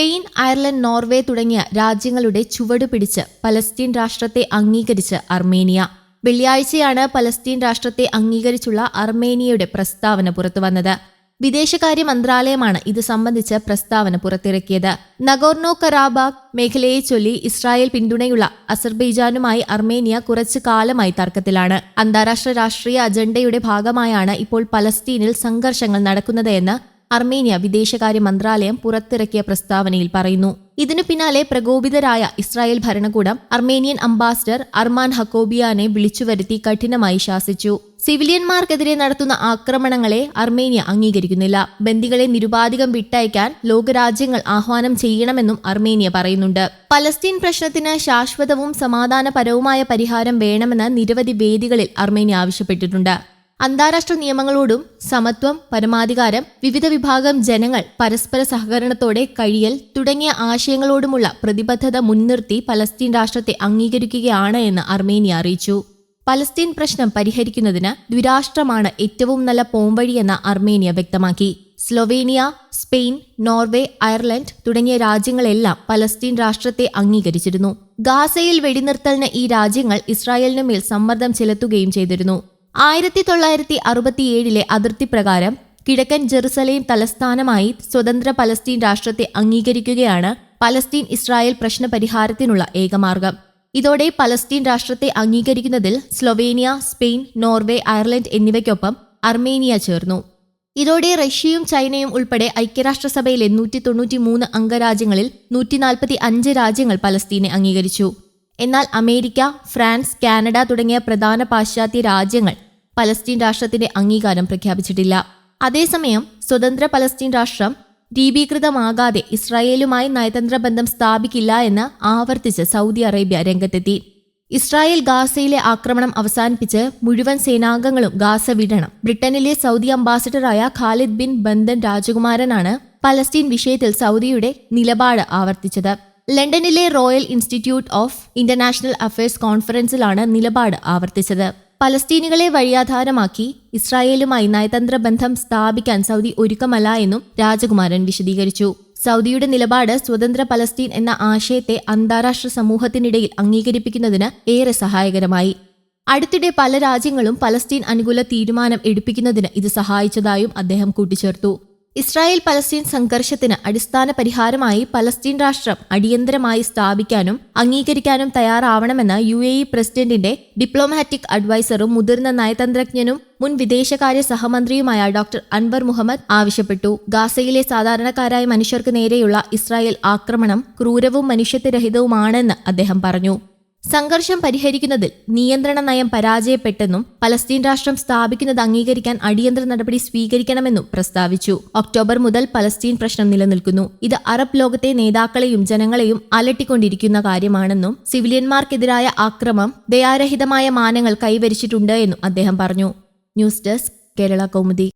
Spain Ireland Norway തുടങ്ങിയ രാജ്യങ്ങളുടെ ചുവട് പിടിച്ച് പലസ്തീൻ രാഷ്ട്രത്തെ അംഗീകരിച്ച് അർമേനിയ. വെള്ളിയാഴ്ചയാണ് പലസ്തീൻ രാഷ്ട്രത്തെ അംഗീകരിച്ചുള്ള അർമേനിയയുടെ പ്രസ്താവന പുറത്തുവന്നത്. വിദേശകാര്യ മന്ത്രാലയമാണ് ഇത് സംബന്ധിച്ച് പ്രസ്താവന പുറത്തിറക്കിയത്. നഗോർണോ കറാബാഗ് മേഖലയെ ചൊല്ലി ഇസ്രായേൽ പിന്തുണയുള്ള അസർബൈജാനുമായി അർമേനിയ കുറച്ചു കാലമായി തർക്കത്തിലാണ്. അന്താരാഷ്ട്ര രാഷ്ട്രീയ അജണ്ടയുടെ ഭാഗമായാണ് ഇപ്പോൾ പലസ്തീനിൽ സംഘർഷങ്ങൾ നടക്കുന്നത് എന്ന് അർമേനിയ വിദേശകാര്യ മന്ത്രാലയം പുറത്തിറക്കിയ പ്രസ്താവനയിൽ പറയുന്നു. ഇതിനു പിന്നാലെ പ്രകോപിതരായ ഇസ്രായേൽ ഭരണകൂടം അർമേനിയൻ അംബാസിഡർ അർമാൻ ഹക്കോബിയാനെ വിളിച്ചുവരുത്തി കഠിനമായി ശാസിച്ചു. സിവിലിയന്മാർക്കെതിരെ നടത്തുന്ന ആക്രമണങ്ങളെ അർമേനിയ അംഗീകരിക്കുന്നില്ല. ബന്ദികളെ നിരുപാധികം വിട്ടയക്കാൻ ലോകരാജ്യങ്ങൾ ആഹ്വാനം ചെയ്യണമെന്നും അർമേനിയ പറയുന്നുണ്ട്. പലസ്തീൻ പ്രശ്നത്തിന് ശാശ്വതവും സമാധാനപരവുമായ പരിഹാരം വേണമെന്ന് നിരവധി വേദികളിൽ അർമേനിയ ആവശ്യപ്പെട്ടിട്ടുണ്ട്. അന്താരാഷ്ട്ര നിയമങ്ങളോടും സമത്വം പരമാധികാരം വിവിധ വിഭാഗം ജനങ്ങൾ പരസ്പര സഹകരണത്തോടെ കഴിയൽ തുടങ്ങിയ ആശയങ്ങളോടുമുള്ള പ്രതിബദ്ധത മുൻനിർത്തി പലസ്തീൻ രാഷ്ട്രത്തെ അംഗീകരിക്കുകയാണ് എന്ന് അർമേനിയ അറിയിച്ചു. പലസ്തീൻ പ്രശ്നം പരിഹരിക്കുന്നതിന് ദ്വിരാഷ്ട്രമാണ് ഏറ്റവും നല്ല പോംവഴിയെന്ന് അർമേനിയ വ്യക്തമാക്കി. സ്ലൊവേനിയ സ്പെയിൻ നോർവേ അയർലൻഡ് തുടങ്ങിയ രാജ്യങ്ങളെല്ലാം പലസ്തീൻ രാഷ്ട്രത്തെ അംഗീകരിച്ചിരുന്നു. ഗാസയിൽ വെടിനിർത്തലിന് ഈ രാജ്യങ്ങൾ ഇസ്രായേലിനു മേൽ സമ്മർദ്ദം ചെലുത്തുകയും ചെയ്തിരുന്നു. ആയിരത്തി തൊള്ളായിരത്തി അറുപത്തിയേഴിലെ അതിർത്തി പ്രകാരം കിഴക്കൻ ജെറുസലേം തലസ്ഥാനമായി സ്വതന്ത്ര പലസ്തീൻ രാഷ്ട്രത്തെ അംഗീകരിക്കുകയാണ് പലസ്തീൻ ഇസ്രായേൽ പ്രശ്ന പരിഹാരത്തിനുള്ള ഏകമാർഗം. ഇതോടെ പലസ്തീൻ രാഷ്ട്രത്തെ അംഗീകരിക്കുന്നതിൽ സ്ലൊവേനിയ സ്പെയിൻ നോർവേ അയർലൻഡ് എന്നിവയ്ക്കൊപ്പം അർമേനിയ ചേർന്നു. ഇതോടെ റഷ്യയും ചൈനയും ഉൾപ്പെടെ ഐക്യരാഷ്ട്രസഭയിലെ നൂറ്റി തൊണ്ണൂറ്റി മൂന്ന് അംഗരാജ്യങ്ങളിൽ നൂറ്റി നാൽപ്പത്തി അഞ്ച് രാജ്യങ്ങൾ പലസ്തീനെ അംഗീകരിച്ചു. എന്നാൽ അമേരിക്ക ഫ്രാൻസ് കാനഡ തുടങ്ങിയ പ്രധാന പാശ്ചാത്യ രാജ്യങ്ങൾ പലസ്തീൻ രാഷ്ട്രത്തിന്റെ അംഗീകാരം പ്രഖ്യാപിച്ചിട്ടില്ല. അതേസമയം സ്വതന്ത്ര പലസ്തീൻ രാഷ്ട്രം ദീപീകൃതമാകാതെ ഇസ്രായേലുമായി നയതന്ത്ര ബന്ധം സ്ഥാപിക്കില്ല എന്ന് ആവർത്തിച്ച് സൗദി അറേബ്യ രംഗത്തെത്തി. ഇസ്രായേൽ ഗാസയിലെ ആക്രമണം അവസാനിപ്പിച്ച് മുഴുവൻ സേനാംഗങ്ങളും ഗാസ വിടണം. ബ്രിട്ടനിലെ സൗദി അംബാസിഡറായ ഖാലിദ് ബിൻ ബന്ദൻ രാജകുമാരനാണ് പലസ്തീൻ വിഷയത്തിൽ സൗദിയുടെ നിലപാട് ആവർത്തിച്ചത്. ലണ്ടനിലെ Royal Institute of International Affairs കോൺഫറൻസിലാണ് നിലപാട് ആവർത്തിച്ചത്. പലസ്തീനികളെ വഴിയാധാരമാക്കി ഇസ്രായേലുമായി നയതന്ത്ര ബന്ധം സ്ഥാപിക്കാൻ സൗദി ഒരുക്കമല്ല എന്നും രാജകുമാരൻ വിശദീകരിച്ചു. സൗദിയുടെ നിലപാട് സ്വതന്ത്ര പലസ്തീൻ എന്ന ആശയത്തെ അന്താരാഷ്ട്ര സമൂഹത്തിനിടയിൽ അംഗീകരിപ്പിക്കുന്നതിന് ഏറെ സഹായകരമായി. അടുത്തിടെ പല രാജ്യങ്ങളും പലസ്തീൻ അനുകൂല തീരുമാനം എടുപ്പിക്കുന്നതിന് ഇത് സഹായിച്ചതായും അദ്ദേഹം കൂട്ടിച്ചേർത്തു. ഇസ്രായേൽ പലസ്തീൻ സംഘർഷത്തിന് അടിസ്ഥാന പരിഹാരമായി പലസ്തീൻ രാഷ്ട്രം അടിയന്തരമായി സ്ഥാപിക്കാനും അംഗീകരിക്കാനും തയ്യാറാവണമെന്ന് യു എ ഇ പ്രസിഡന്റിന്റെ ഡിപ്ലോമാറ്റിക് അഡ്വൈസറും മുതിർന്ന നയതന്ത്രജ്ഞനും മുൻ വിദേശകാര്യ സഹമന്ത്രിയുമായ ഡോക്ടർ അൻവർ മുഹമ്മദ് ആവശ്യപ്പെട്ടു. ഗാസയിലെ സാധാരണക്കാരായ മനുഷ്യർക്ക് നേരെയുള്ള ഇസ്രായേൽ ആക്രമണം ക്രൂരവും മനുഷ്യത്വരഹിതവുമാണെന്ന് അദ്ദേഹം പറഞ്ഞു. സംഘർഷം പരിഹരിക്കുന്നതിൽ നിയന്ത്രണ നയം പരാജയപ്പെട്ടെന്നും പലസ്തീൻ രാഷ്ട്രം സ്ഥാപിക്കുന്നത് അംഗീകരിക്കാൻ അടിയന്തര നടപടി സ്വീകരിക്കണമെന്നും പ്രസ്താവിച്ചു. ഒക്ടോബർ മുതൽ പലസ്തീൻ പ്രശ്നം നിലനിൽക്കുന്നു. ഇത് അറബ് ലോകത്തെ നേതാക്കളെയും ജനങ്ങളെയും അലട്ടിക്കൊണ്ടിരിക്കുന്ന കാര്യമാണെന്നും സിവിലിയന്മാർക്കെതിരായ ആക്രമം ദയാരഹിതമായ മാനങ്ങൾ കൈവരിച്ചിട്ടുണ്ട് എന്നും അദ്ദേഹം പറഞ്ഞു. News desk Kerala Kaumudi.